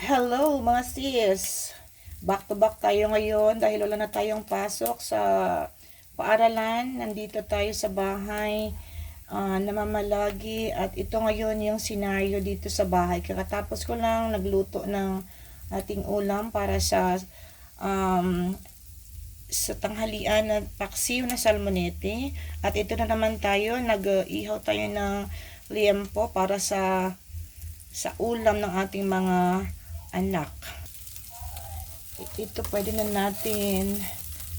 Hello mga sis! Back to back tayo ngayon dahil wala na tayong pasok sa paaralan. Nandito tayo sa bahay, ah, namamalagi at ito ngayon yung senaryo dito sa bahay. Kakatapos ko lang nagluto ng ating ulam para sa um, sa tanghalian na paksiw na salmonete. At ito na naman tayo, nag-ihaw tayo ng liempo para sa sa ulam ng ating mga anak. Ito pwede na natin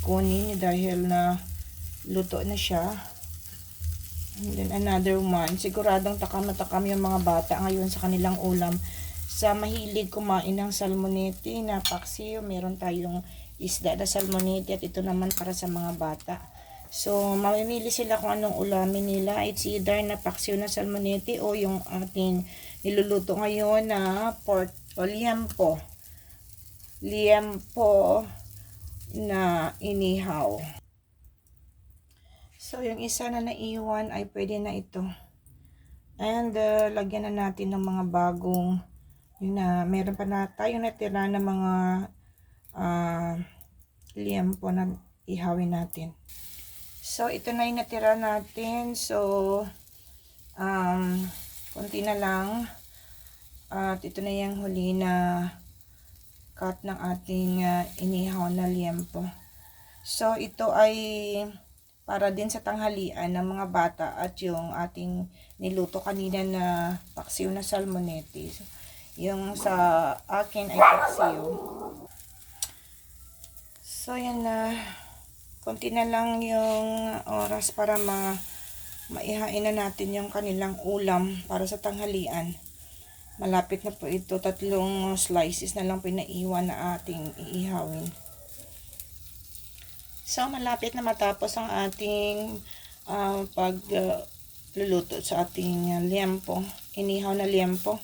kunin dahil na luto na siya. And then another one. Siguradong takam na takam yung mga bata ngayon sa kanilang ulam. Sa mahilig kumain ng salmonete na paksiw, meron tayong isda na salmonete at ito naman para sa mga bata. So, mamimili sila kung anong ulamin nila. It's either na paksiw na salmonete o yung ating niluluto ngayon na pork o liempo. Liempo na inihaw. So, yung isa na naiwan ay pwede na ito. And, uh, lagyan na natin ng mga bagong, yun na, meron pa na tayo natira na mga uh, liempo na ihawin natin. So, ito na yung natira natin. So, um, konti na lang. At ito na yung huli na cut ng ating uh, inihaw na liempo. So, ito ay para din sa tanghalian ng mga bata at yung ating niluto kanina na paksiw na salmonete. So, yung sa akin ay paksiw. So, yan na. Konti na lang yung oras para ma maihain na natin yung kanilang ulam para sa tanghalian. Malapit na po ito. Tatlong slices na lang pinaiwan na ating iihawin. So, malapit na matapos ang ating uh, pagluluto sa ating uh, liempo. Inihaw na liempo.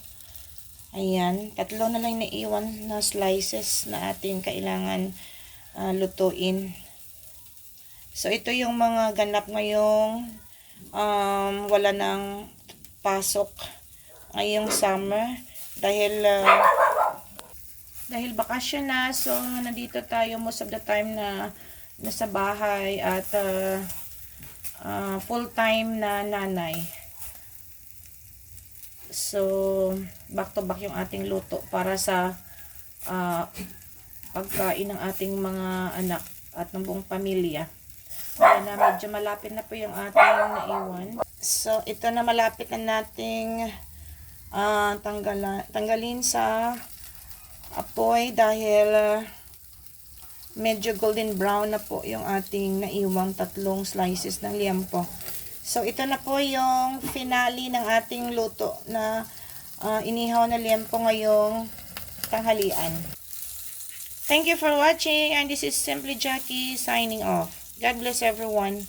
Ayan. Tatlo na lang naiwan na slices na ating kailangan uh, lutuin. So, ito yung mga ganap ngayong um, wala nang pasok ngayong summer dahil uh, dahil bakasyon na. So nandito tayo most of the time na nasa bahay at uh, uh, full time na nanay. So back to back yung ating luto para sa uh, pagkain ng ating mga anak at ng buong pamilya Ayan na, medyo malapit na po yung ating naiwan. So, ito na malapit na nating uh, tanggala, tanggalin sa apoy dahil uh, medyo golden brown na po yung ating naiwang tatlong slices ng liempo. So, ito na po yung finale ng ating luto na uh, inihaw na liempo ngayong tanghalian. Thank you for watching and this is Simply Jackie signing off. God bless everyone.